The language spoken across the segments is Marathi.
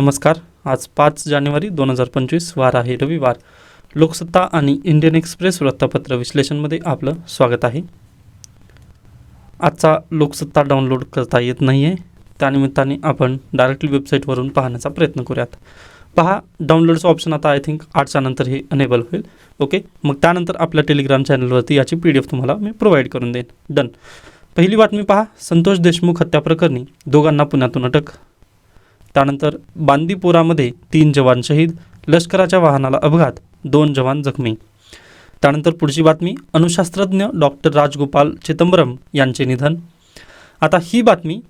नमस्कार. आज पाच जानेवारी दोन हजार पंचवीस वार आहे रविवार. लोकसत्ता आणि इंडियन एक्सप्रेस वृत्तपत्र विश्लेषणमध्ये आपलं स्वागत आहे. आजचा लोकसत्ता डाउनलोड करता येत नाही आहे त्यानिमित्ताने आपण डायरेक्टली वेबसाईटवरून पाहण्याचा प्रयत्न करूयात. पहा डाउनलोडचं ऑप्शन आता आय थिंक आठच्या नंतर हे अनेबल होईल. ओके मग त्यानंतर आपल्या टेलिग्राम चॅनलवरती याची पी डी एफ तुम्हाला मी प्रोव्हाइड करून देईन. डन पहिली बातमी पहा संतोष देशमुख हत्या प्रकरणी दोघांना पुण्यातून अटक. त्यानंतर बांदीपुरामध्ये तीन जवान शहीद लष्कराच्या वाहनाला अपघात दोन जवान जखमी. त्यानंतर पुढची बातमी अणुशास्त्रज्ञ डॉक्टर राजगोपाल चिदंबरम यांचे निधन. आता ही बातमी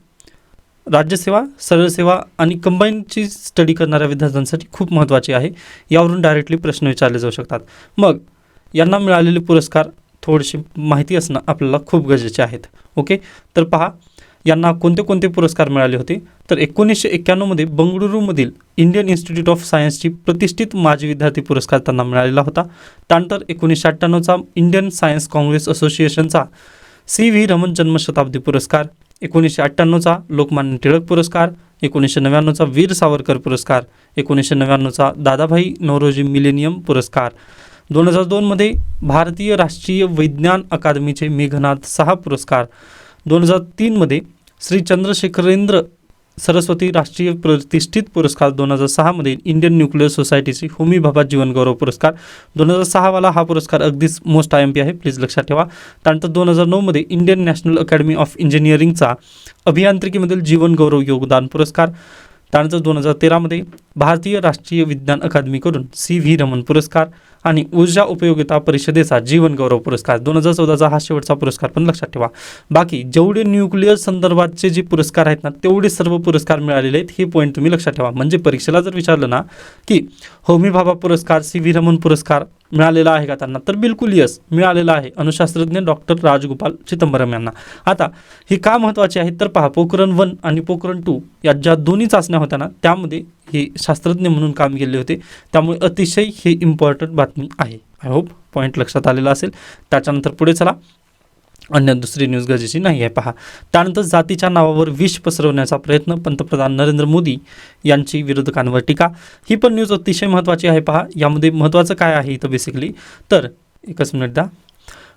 राज्यसेवा सरळ सेवा आणि कंबाईनची स्टडी करणाऱ्या विद्यार्थ्यांसाठी खूप महत्त्वाची आहे. यावरून डायरेक्टली प्रश्न विचारले जाऊ शकतात. मग यांना मिळालेले पुरस्कार थोडीशी माहिती असणं आपल्याला खूप गरजेचे आहेत. ओके? तर पहा यांना कोणते कोणते पुरस्कार मिळाले होते? तर एकोणीसशे एक्क्याण्णवमध्ये बंगळुरूमधील इंडियन इन्स्टिट्यूट ऑफ सायन्सची प्रतिष्ठित माजी विद्यार्थी पुरस्कार त्यांना मिळालेला होता. त्यानंतर एकोणीसशे अठ्ठ्याण्णवचा इंडियन सायन्स काँग्रेस असोसिएशनचा सी व्ही रमन जन्मशताब्दी पुरस्कार एकोणीसशे अठ्ठ्याण्णवचा लोकमान्य टिळक पुरस्कार एकोणीसशे नव्याण्णवचा वीर सावरकर पुरस्कार एकोणीसशे नव्याण्णवचा दादाभाई नवरोजी मिलेनियम पुरस्कार. दोन हजार दोनमध्ये भारतीय राष्ट्रीय विज्ञान अकादमीचे मेघनाथ सहा पुरस्कार दोन हजार तीनमध्ये श्री चंद्रशेखरेंद्र सरस्वती राष्ट्रीय प्रतिष्ठित पुरस्कार दोन हजार सहामध्ये इंडियन न्यूक्लिअर सोसायटीची होमी भाभा जीवनगौरव पुरस्कार. दोन हजार सहावाला हा पुरस्कार अगदीच मोस्ट आय एम पी आहे प्लीज लक्षात ठेवा. त्यानंतर दोन हजार नऊमध्ये इंडियन नॅशनल अकॅडमी ऑफ इंजिनिअरिंगचा अभियांत्रिकीमधील जीवनगौरव योगदान पुरस्कार. त्यानंतर दोन हजार तेरामध्ये भारतीय राष्ट्रीय विज्ञान अकादमीकडून सी व्ही रमन पुरस्कार. आणि ऊर्जा उपयोगिता परिषदेचा जीवनगौरव पुरस्कार. दोन हजार चौदाचा हा शेवटचा पुरस्कार पण लक्षात ठेवा. बाकी जेवढे न्यूक्लिअर संदर्भातचे जे पुरस्कार आहेत ना तेवढे सर्व पुरस्कार मिळालेले आहेत हे पॉईंट तुम्ही लक्षात ठेवा. म्हणजे परीक्षेला जर विचारलं ना की होमी भाभा पुरस्कार सी व्ही रमन पुरस्कार मिळालेला आहे का त्यांना? तर बिलकुल यस मिळालेला आहे. अणुशास्त्रज्ञ डॉक्टर राजगोपाल चिदंबरम यांना. आता हे का महत्त्वाचे आहेत तर पहा पोखरण वन आणि पोखरण टू या ज्या दोन्ही चाचण्या होत्या ना त्यामध्ये हे शास्त्रज्ञ म्हणून काम केले होते. त्यामुळे अतिशय हे इम्पॉर्टंट बातमी आहे. आय होप पॉईंट लक्षात आलेला असेल. त्याच्यानंतर पुढे चला. अन्य दुसरी न्यूज गरजेची नाही आहे पहा. त्यानंतर जातीच्या नावावर विष पसरवण्याचा प्रयत्न पंतप्रधान नरेंद्र मोदी यांची विरोधकांवर टीका. ही पण न्यूज अतिशय महत्त्वाची आहे पहा. यामध्ये महत्त्वाचं काय आहे इथं बेसिकली तर एकच मिनिट द्या.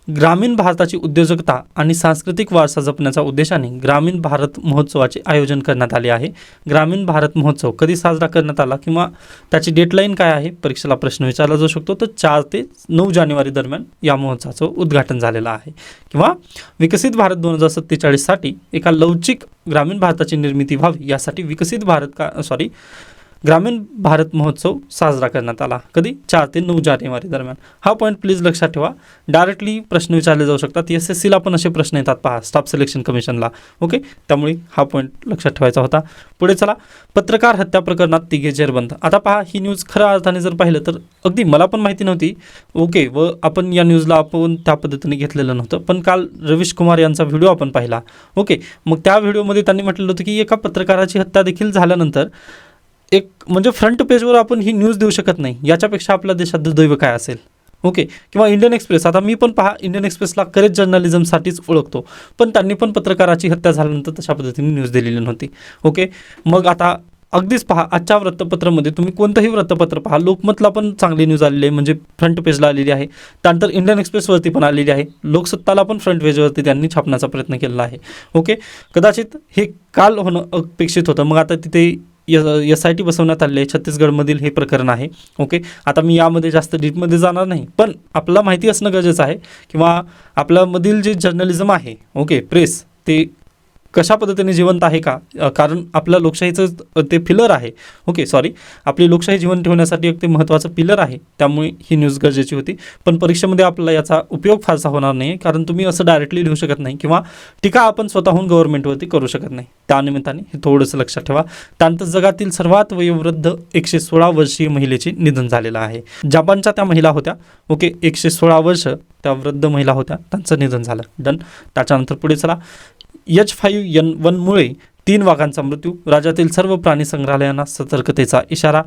ग्रामीण भारताची उद्योजकता आणि सांस्कृतिक वारसा जपण्याच्या उद्देशाने ग्रामीण भारत महोत्सवाचे आयोजन करण्यात आले आहे. ग्रामीण भारत महोत्सव कधी साजरा करण्यात आला किंवा त्याची डेडलाईन काय आहे परीक्षेला प्रश्न विचारला जाऊ शकतो. तर चार ते नऊ जानेवारी दरम्यान या महोत्सवाचं उद्घाटन झालेलं आहे. किंवा विकसित भारत दोन हजार सत्तेचाळीससाठी एका लवचिक ग्रामीण भारताची निर्मिती व्हावी यासाठी विकसित भारत का सॉरी ग्रामीण भारत महोत्सव साजरा करण्यात आला. कधी? चार ते नऊ जानेवारी दरम्यान. हा पॉईंट प्लीज लक्षात ठेवा. डायरेक्टली प्रश्न विचारले जाऊ शकतात. एस एस सीला पण असे प्रश्न येतात पहा स्टाफ सिलेक्शन कमिशनला ओके त्यामुळे हा पॉईंट लक्षात ठेवायचा होता. पुढे चला. पत्रकार हत्या प्रकरणात तिघे जेरबंद. आता पहा ही न्यूज खऱ्या अर्थाने जर पाहिलं तर अगदी मला पण माहिती नव्हती. ओके व आपण या न्यूजला आपण त्या पद्धतीने घेतलेलं नव्हतं. पण काल रवीश कुमार यांचा व्हिडिओ आपण पाहिला. ओके मग त्या व्हिडिओमध्ये त्यांनी म्हटलेलं होतं की एका पत्रकाराची हत्या देखील झाल्यानंतर एक म्हणजे फ्रंट पेजवर आपण ही न्यूज देऊ शकत नाही. याच्यापेक्षा आपल्या देशात दुर्दैव काय असेल? ओके किंवा इंडियन एक्सप्रेस आता मी पण पहा इंडियन एक्सप्रेसला करेज जर्नलिझमसाठीच ओळखतो. पण त्यांनी पण पत्रकाराची हत्या झाल्यानंतर तशा पद्धतीने न्यूज दिलेली नव्हती. ओके मग आता अगदीच पहा आजच्या वृत्तपत्रामध्ये तुम्ही कोणतंही वृत्तपत्र पहा लोकमतला पण चांगली न्यूज आलेली आहे. म्हणजे फ्रंट पेजला आलेली आहे. त्यानंतर इंडियन एक्सप्रेसवरती पण आलेली आहे. लोकसत्ताला पण फ्रंट पेजवरती त्यांनी छापण्याचा प्रयत्न केलेला आहे. ओके कदाचित हे काल होणं अपेक्षित होतं. मग आता तिथे एस आय टी बसवण्यात आले आहे. छत्तीसगडमधील हे प्रकरण आहे. ओके? आता मी यामध्ये जास्त डीपमध्ये जाणार नाही पण आपला माहिती असणं गरजेचं आहे किंवा आपल्यामधील जे जर्नलिझम आहे ओके प्रेस ते कशा पद्धतीने जिवंत आहे का? कारण आपल्या लोकशाहीचं ते पिलर आहे. ओके सॉरी आपली लोकशाही जिवंत ठेवण्यासाठी एक ते महत्त्वाचं पिलर आहे. त्यामुळे ही न्यूज गरजेची होती. पण परीक्षेमध्ये आपल्याला याचा उपयोग फारसा होणार नाही कारण तुम्ही असं डायरेक्टली लिहू शकत नाही किंवा टीका आपण स्वतःहून गव्हर्नमेंटवरती करू शकत नाही. त्यानिमित्ताने हे थोडंसं लक्षात ठेवा. त्यानंतर जगातील सर्वात वयोवृद्ध एकशे सोळा वर्षीय महिलेचे निधन झालेलं आहे. जपानच्या त्या महिला होत्या. ओके एकशे सोळा वर्ष त्या वृद्ध महिला होत्या. त्यांचं निधन झालं. डन त्याच्यानंतर पुढे चला. एच फाईव्ह यन वनमुळे तीन वाघांचा मृत्यू राज्यातील सर्व प्राणी संग्रहालयांना सतर्कतेचा इशारा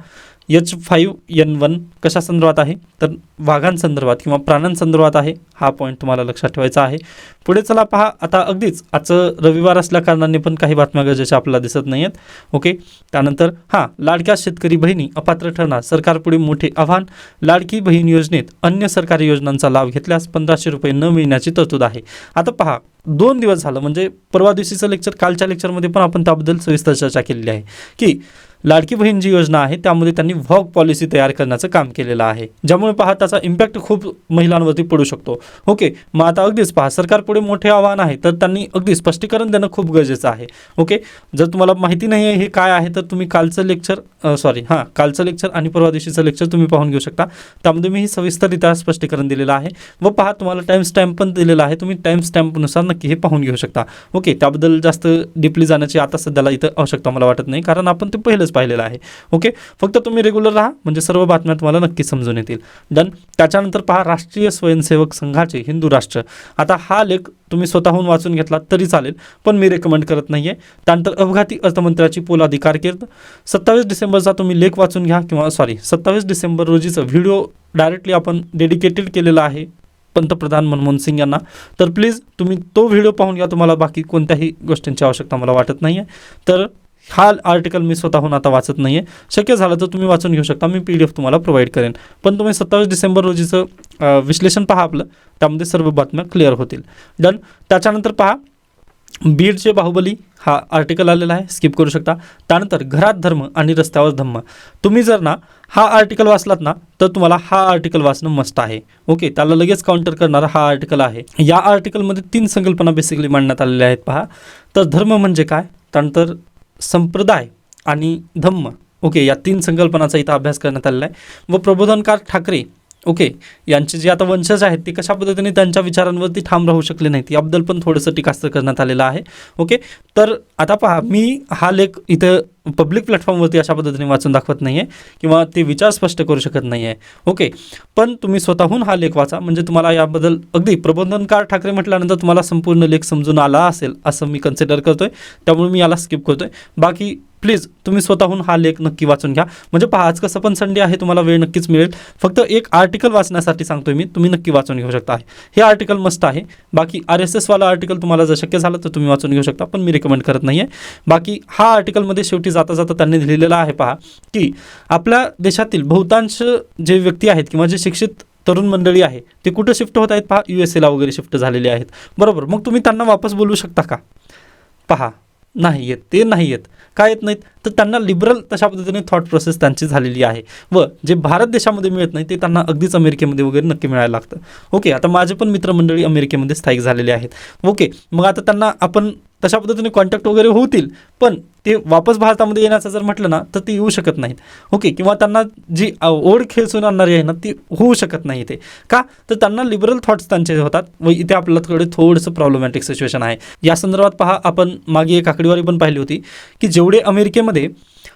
एच फाईव्ह एन वन कशा संदर्भात आहे? तर वाघांसंदर्भात किंवा प्राण्यांसंदर्भात आहे हा पॉईंट तुम्हाला लक्षात ठेवायचा आहे. पुढे चला पहा आता अगदीच आजचं रविवार असल्या कारणाने पण काही बातम्या गरजेच्या आपल्याला दिसत नाही आहेत ओके त्यानंतर हां लाडक्या शेतकरी बहिणी अपात्र ठरणार सरकारपुढे मोठे आव्हान. लाडकी बहीण योजनेत अन्य सरकारी योजनांचा लाभ घेतल्यास पंधराशे रुपये न मिळण्याची तरतूद आहे. आता पहा दोन दिवस झालं म्हणजे परवा दिवशीचं लेक्चर कालच्या लेक्चरमध्ये पण आपण त्याबद्दल सविस्तर चर्चा केलेली आहे. की लाडकी बहीण जी योजना आहे त्यामध्ये त्यांनी व्हॉग पॉलिसी तयार करण्याचं काम केलेलं आहे. ज्यामुळे पहा त्याचा इम्पॅक्ट खूप महिलांवरती पडू शकतो. ओके मग आता अगदीच पहा सरकारपुढे मोठे आव्हान आहे तर त्यांनी अगदी स्पष्टीकरण देणं खूप गरजेचं आहे. ओके जर तुम्हाला माहिती नाही आहे हे काय आहे तर तुम्ही कालचं लेक्चर सॉरी हां कालचं लेक्चर आणि परवा दिवशीचं लेक्चर तुम्ही पाहून घेऊ शकता. त्यामध्ये मी सविस्तररित्या स्पष्टीकरण दिलेलं आहे. व पहा तुम्हाला टाईम स्टॅम्प पण दिलेला आहे तुम्ही टाईम स्टॅम्पनुसार नक्की हे पाहून घेऊ शकता. ओके त्याबद्दल जास्त डीपली जाण्याची आता सध्याला इथं आवश्यकता मला वाटत नाही कारण आपण ते पहिलंच पाहिलेला आहे. ओके फक्त तुम्ही रेग्युलर राहा. म्हणजे सर्व बातम्या तुम्हाला नक्की समजून येतील. डन त्याच्यानंतर पहा राष्ट्रीय स्वयंसेवक संघाचे हिंदू राष्ट्र. आता हा लेख तुम्ही स्वतःहून वाचून घेतला तरी चालेल पण मी रेकमेंड करत नाही आहे त्यानंतर अपघाती अर्थमंत्र्याची पोल अधिकार कीर्द सत्तावीस डिसेंबरचा तुम्ही लेख वाचून घ्या किंवा सॉरी सत्तावीस डिसेंबर रोजीचं व्हिडिओ डायरेक्टली आपण डेडिकेटेड केलेला आहे पंतप्रधान मनमोहन सिंग यांना. तर प्लीज तुम्ही तो व्हिडिओ पाहून घ्या. तुम्हाला बाकी कोणत्याही गोष्टींची आवश्यकता मला वाटत नाही आहे तर हा आर्टिकल मी स्वतःहून आता वाचत नाही आहे शक्य झालं तर तुम्ही वाचून घेऊ शकता. मी पी डी एफ तुम्हाला प्रोव्हाइड करेन. पण तुम्ही सत्तावीस डिसेंबर रोजीचं विश्लेषण पहा आपलं त्यामध्ये सर्व बातम्या क्लिअर होतील. डन त्याच्यानंतर पहा बीडचे बाहुबली हा आर्टिकल आलेला आहे. स्किप करू शकता. त्यानंतर घरात धर्म आणि रस्त्यावर धम्म. तुम्ही जर ना हा आर्टिकल वाचलात ना तर तुम्हाला हा आर्टिकल वाचणं मस्त आहे. ओके त्याला लगेच काउंटर करणारा हा आर्टिकल आहे. या आर्टिकलमध्ये तीन संकल्पना बेसिकली मांडण्यात आलेल्या आहेत पहा. तर धर्म म्हणजे काय? त्यानंतर संप्रदाय आणि धम्म. ओके या तीन संकल्पनाचा इथं अभ्यास करण्यात आलेला आहे. व प्रबोधनकार ठाकरे ओके यांचे जे आता वंशज आहेत ते कशा पद्धतीने त्यांच्या विचारांवरती ठाम राहू शकले नाहीत याबद्दल पण थोडंसं टीकास्त्र करण्यात आलेलं आहे. ओके तर आता पहा मी हा लेख इथं पब्लिक प्लॅटफॉर्मवरती अशा पद्धतीने वाचून दाखवत नाही आहे किंवा ते विचार स्पष्ट करू शकत नाही आहे ओके पण तुम्ही स्वतःहून हा लेख वाचा म्हणजे तुम्हाला याबद्दल अगदी प्रबोधनकार ठाकरे म्हटल्यानंतर तुम्हाला संपूर्ण लेख समजून आला असेल असं मी कन्सिडर करतोय. त्यामुळे मी याला स्किप करतोय. बाकी प्लीज तुम्ही स्वतःहून हा लेख नक्की वाचून घ्या. म्हणजे पहा आज कसं पण संडे आहे तुम्हाला वेळ नक्कीच मिळेल. फक्त एक आर्टिकल वाचण्यासाठी सांगतोय मी तुम्ही नक्की वाचून घेऊ शकता. हे आर्टिकल मस्त आहे. बाकी आर एस एसवाला आर्टिकल तुम्हाला जर शक्य झालं तर तुम्ही वाचून घेऊ शकता पण मी रिकमेंड करत नाही आहे बाकी हा आर्टिकलमध्ये शेवटी जाता जाता त्यांनी लिहिलेला आहे पहा की आपल्या देशातील बहुतांश जे व्यक्ती आहेत किंवा जे शिक्षित तरुण मंडळी आहे ते कुठं शिफ्ट होत आहेत पहा यू एस एला वगैरे शिफ्ट झालेले आहेत. बरोबर मग तुम्ही त्यांना वापस बोलू शकता का? पहा नाही येत ते नाही येत काय येत नाहीत? तर त्यांना लिबरल तशा पद्धतीने थॉट प्रोसेस त्यांची झालेली आहे. व जे भारत देशामध्ये मिळत नाही ते त्यांना अगदीच अमेरिकेमध्ये वगैरे नक्की मिळायला लागतं. ओके आता माझे पण मित्रमंडळी अमेरिकेमध्ये स्थायिक झालेले आहेत. ओके मग आता त्यांना आपण तशा पद्धतीने कॉन्टॅक्ट वगैरे होतील. पण ते वापस भारतामध्ये येण्याचं जर म्हटलं ना तर ते येऊ शकत नाहीत. ओके किंवा त्यांना जी ओढ खेळसून आणणारी आहे ना ती होऊ शकत नाही ते का? तर त्यांना लिबरल थॉट्स त्यांचे होतात. व इथे आपल्याकडे थोडंसं प्रॉब्लेमॅटिक सिच्युएशन आहे. या संदर्भात पहा आपण मागे एक आकडेवारी पण पाहिली होती की जेवढे अमेरिकेमध्ये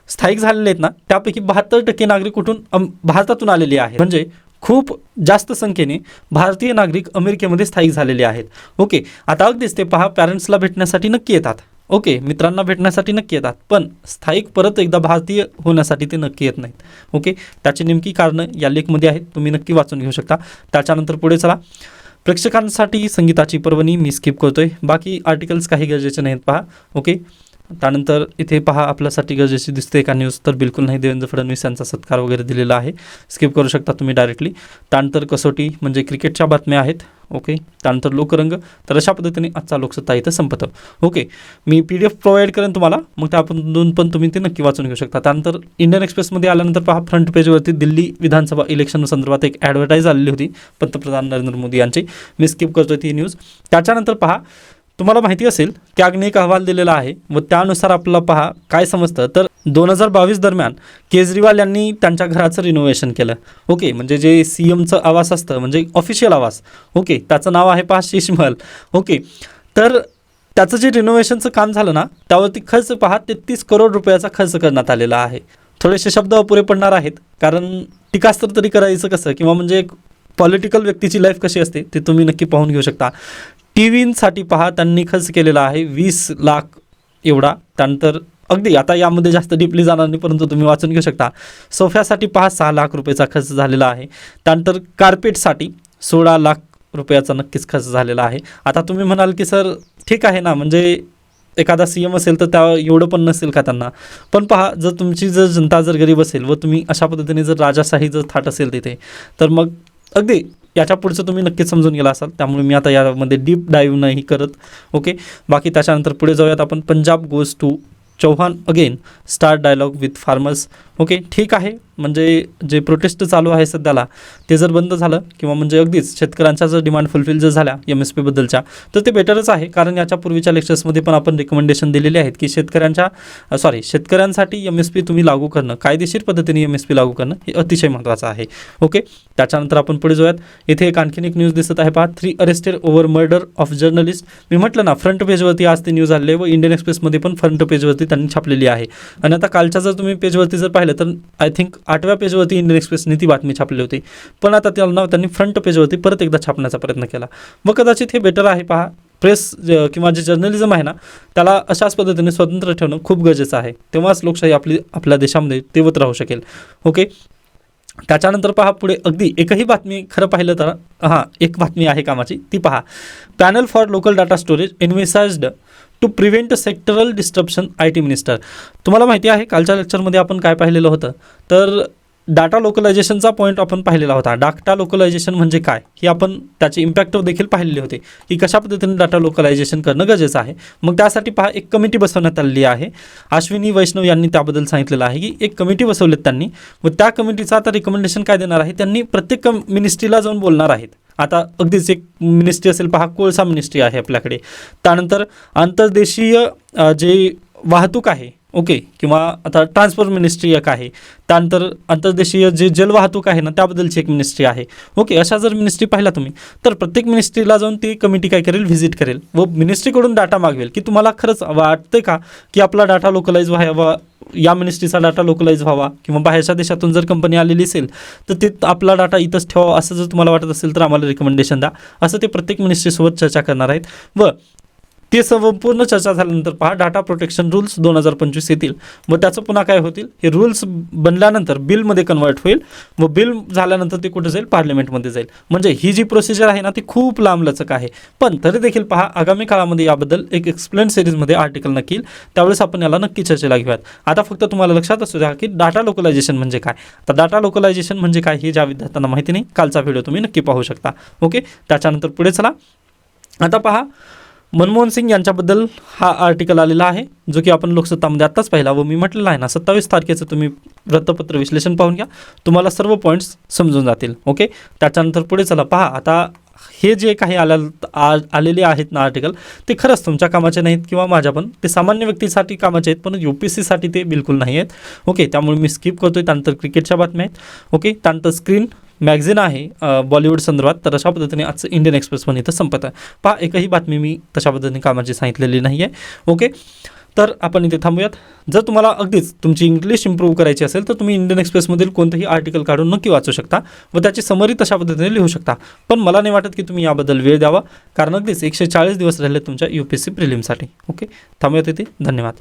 स्थायिक झालेले आहेत ना त्यापैकी बहात्तर टक्के नागरिक कुठून भारतातून आलेले आहेत. म्हणजे खूप जास्त संख्येने भारतीय नागरिक अमेरिकेमध्ये स्थायिक झालेले आहेत. ओके आता अगदीच ते पहा पॅरेंट्सला भेटण्यासाठी नक्की येतात. ओके मित्रांना भेटण्यासाठी नक्की येतात पण स्थायिक परत एकदा भारतीय होण्यासाठी ते नक्की येत नाहीत. ओके त्याची नेमकी कारणं या लेखमध्ये आहेत तुम्ही नक्की वाचून घेऊ शकता. त्याच्यानंतर पुढे चला. प्रेक्षकांसाठी संगीताची पर्वणी मी स्किप करतोय. बाकी आर्टिकल्स काही गरजेचे नाहीत पहा. ओके त्यानंतर इथे पहा आपल्यासाठी गरजेची दिसते का न्यूज तर बिलकुल नाही देवेंद्र फडणवीस यांचा सत्कार वगैरे दिलेला आहे. स्किप करू शकता तुम्ही डायरेक्टली त्यानंतर कसोटी म्हणजे क्रिकेटच्या बातम्या आहेत. ओके त्यानंतर लोकरंग. तर अशा पद्धतीने आजचा लोकसत्ता इथं संपतं. ओके मी पी डी एफ प्रोव्हाइड करेन तुम्हाला. मग त्यापासून पण तुम्ही ते नक्की वाचून घेऊ शकता. त्यानंतर इंडियन एक्सप्रेसमध्ये आल्यानंतर पहा फ्रंट पेजवरती दिल्ली विधानसभा इलेक्शन संदर्भात एक ॲडव्हर्टाईज आलेली होती पंतप्रधान नरेंद्र मोदी यांची. मी स्किप करतोय ती न्यूज त्याच्यानंतर पहा तुम्हाला माहिती असेल कॅगने एक अहवाल दिलेला आहे. व त्यानुसार आपल्याला पहा काय समजतं? तर दोन हजार बावीस दरम्यान केजरीवाल यांनी त्यांच्या घराचं रिनोव्हेशन केलं. ओके म्हणजे जे सी एमचं आवास असतं म्हणजे ऑफिशियल आवास. ओके त्याचं नाव आहे पहा शीशमहल ओके तर त्याचं जे रिनोव्हेशनचं काम झालं ना त्यावरती खर्च पहा तेहतीस करोड रुपयाचा खर्च करण्यात आलेला आहे. थोडेसे शब्द अपुरे पडणार आहेत कारण टीकास्त्र तरी करायचं कसं? किंवा म्हणजे एक पॉलिटिकल व्यक्तीची लाईफ कशी असते ते तुम्ही नक्की पाहून घेऊ शकता. टी व्हींसाठी पहा त्यांनी खर्च केलेला आहे वीस लाख एवढा. त्यानंतर अगदी आता यामध्ये जास्त डीपली जाणार नाही परंतु तुम्ही वाचून घेऊ शकता. सोफ्यासाठी पहा सहा लाख रुपयाचा खर्च झालेला आहे. त्यानंतर कार्पेटसाठी सोळा लाख रुपयाचा नक्कीच खर्च झालेला आहे. आता तुम्ही म्हणाल की सर ठीक आहे ना म्हणजे एखादा सी एम असेल तर त्या एवढं पण नसेल का त्यांना? पण पहा जर तुमची जर जनता जर गरीब असेल व तुम्ही अशा पद्धतीने जर राजाशाही जर थाट असेल तिथे तर मग अगदी याच्या पुढचं तुम्ही नक्कीच समजून गेला असाल. त्यामुळे मी आता यामध्ये डीप डाईव्ह नाही करत. ओके बाकी त्याच्यानंतर पुढे जाऊयात आपण Punjab goes to Chouhan again star dialogue with farmers okay ठीक आहे. म्हणजे जे प्रोटेस्ट चालू आहे सध्याला ते जर बंद झालं किंवा म्हणजे अगदीच शेतकऱ्यांच्या जर डिमांड फुलफिल जर झाल्या एम एस पीबद्दलच्या तर ते बेटरच आहे. कारण याच्या पूर्वीच्या लेक्चर्समध्ये पण आपण रिकमेंडेशन दिलेले आहेत की शेतकऱ्यांच्या सॉरी शेतकऱ्यांसाठी एम एस पी तुम्ही लागू करणं कायदेशीर पद्धतीने एम एस पी लागू करणं हे अतिशय महत्त्वाचं आहे. ओके त्याच्यानंतर आपण पुढे जाऊयात. इथे एक आणखीन एक न्यूज दिसत आहे पहा. Three arrested over murder of journalist मी म्हटलं ना फ्रंट पेजवरती आज ती न्यूज आलेली व इंडियन एक्सप्रेसमध्ये पण फ्रंट पेजवरती त्यांनी छापलेली आहे. आणि आता कालच्या जर तुम्ही पेजवरती जर पाहिलं तर आय थिंक आठव्या पेजवरती इंडियन एक्सप्रेसने ती बातमी छापली होती. पण आता त्यांना त्यांनी फ्रंट पेजवरती परत एकदा छापण्याचा प्रयत्न केला. मग कदाचित हे बेटर आहे पहा. प्रेस किंवा जे जर्नलिझम आहे ना त्याला अशाच पद्धतीने स्वतंत्र ठेवणं खूप गरजेचं आहे. तेव्हाच लोकशाही आपली आपल्या देशामध्ये तेवत राहू शकेल. ओके त्याच्यानंतर पहा पुढे अगदी एकही बातमी खरं पाहिलं तर हां एक बातमी आहे कामाची. ती पहा. Panel for local data storage envisaged to prevent sectoral disruption I T minister तुम्हाला माहिती आहे कालच्या लेक्चरमध्ये आपण काय पाहिलेलं होतं? तर डाटा लोकलायझेशनचा पॉईंट आपण पाहिलेला होता. डाटा लोकलायझेशन म्हणजे काय? हे आपण त्याचे इम्पॅक्ट देखील पाहिलेले होते की कशा पद्धतीने डाटा लोकलायझेशन करणं गरजेचं आहे. मग त्यासाठी पहा एक कमिटी बसवण्यात आलेली आहे. अश्विनी वैष्णव यांनी त्याबद्दल सांगितलेलं आहे की एक कमिटी बसवलीत त्यांनी. व त्या कमिटीचा आता रिकमेंडेशन काय देणार आहे? त्यांनी प्रत्येक मिनिस्ट्रीला जाऊन बोलणार आहेत. आता अगदीच एक मिनिस्ट्री असेल पहा कोळसा मिनिस्ट्री आहे आपल्याकडे. त्यानंतर आंतरदेशीय जे वाहतूक आहे ओके किंवा आता ट्रान्सपोर्ट मिनिस्ट्री एक आहे. त्यानंतर आंतरदेशीय जे जलवाहतूक आहे ना त्याबद्दलची एक मिनिस्ट्री आहे. ओके अशा जर मिनिस्ट्री पाहिला तुम्ही तर प्रत्येक मिनिस्ट्रीला जाऊन ती कमिटी काय करेल? व्हिजिट करेल. व मिनिस्ट्रीकडून डाटा मागवेल की तुम्हाला खरंच वाटते का की आपला डाटा लोकलाईज व्हावा या मिनिस्ट्रीचा डाटा लोकलाईज व्हावा किंवा बाहेरच्या देशातून जर कंपनी आलेली असेल तर ते आपला डाटा इथंच ठेवावा असं जर तुम्हाला वाटत असेल तर आम्हाला रिकमेंडेशन द्या. असं ते प्रत्येक मिनिस्ट्रीसोबत चर्चा करणार आहेत. व ते संपूर्ण चर्चा झाल्यानंतर पहा डाटा प्रोटेक्शन रूल्स दोन हजार पंचवीस येतील. व त्याचं पुन्हा काय होतील? हे रूल्स बनल्यानंतर बिलमध्ये कन्वर्ट होईल. व बिल झाल्यानंतर ते कुठे जाईल? पार्लमेंटमध्ये जाईल. म्हणजे ही जी प्रोसिजर आहे ना ती खूप लांबलचक आहे. पण तरी देखील पहा आगामी काळामध्ये याबद्दल एक एक्सप्लेन सिरीजमध्ये आर्टिकल नक्की त्यावेळेस आपण याला नक्की चर्चेला घेऊयात. आता फक्त तुम्हाला लक्षात असू द्या की डाटा लोकलायझेशन म्हणजे काय? तर डाटा लोकलायझेशन म्हणजे काय हे ज्या विद्यार्थ्यांना माहिती नाही कालचा व्हिडिओ तुम्ही नक्की पाहू शकता. ओके त्याच्यानंतर पुढे चला. आता पहा मनमोहन सिंग यांच्याबद्दल हा आर्टिकल आलेला आहे जो की आपण लोकसत्तामध्ये आत्ताच पाहिला व मी म्हटलेलं आहे ना सत्तावीस तारखेचं तुम्ही वृत्तपत्र विश्लेषण पाहून घ्या. तुम्हाला सर्व पॉईंट्स समजून जातील ओके त्याच्यानंतर पुढे चला पहा आता हे जे काही आल्या आ आलेले आहेत ना आर्टिकल ते खरंच तुमच्या कामाचे नाहीत किंवा माझ्या पण. ते सामान्य व्यक्तीसाठी कामाचे आहेत पण यू पी सीसाठी ते बिलकुल नाही आहेत ओके त्यामुळे मी स्किप करतोय त्यानंतर क्रिकेटच्या बातम्या आहेत ओके त्यानंतर स्क्रीन मॅगझिन आहे बॉलिवूड संदर्भात. तर अशा पद्धतीने आजचं इंडियन एक्सप्रेस पण इथं संपत आहे. पहा एकही बातमी मी तशा पद्धतीने कामाची सांगितलेली नाही आहे ओके? तर आपण इथे थांबूयात. जर तुम्हाला अगदीच तुमची इंग्लिश इम्प्रूव्ह करायची असेल तर तुम्ही इंडियन एक्सप्रेसमधील कोणतंही आर्टिकल काढून नक्की वाचू शकता व त्याची समरी तशा पद्धतीने लिहू शकता. पण मला नाही वाटत की तुम्ही याबद्दल वेळ द्यावा कारण अगदीच एकशे चाळीस दिवस राहिले तुमच्या यू पी एस सी प्रिलिमसाठी ओके? थांबूयात इथे. धन्यवाद.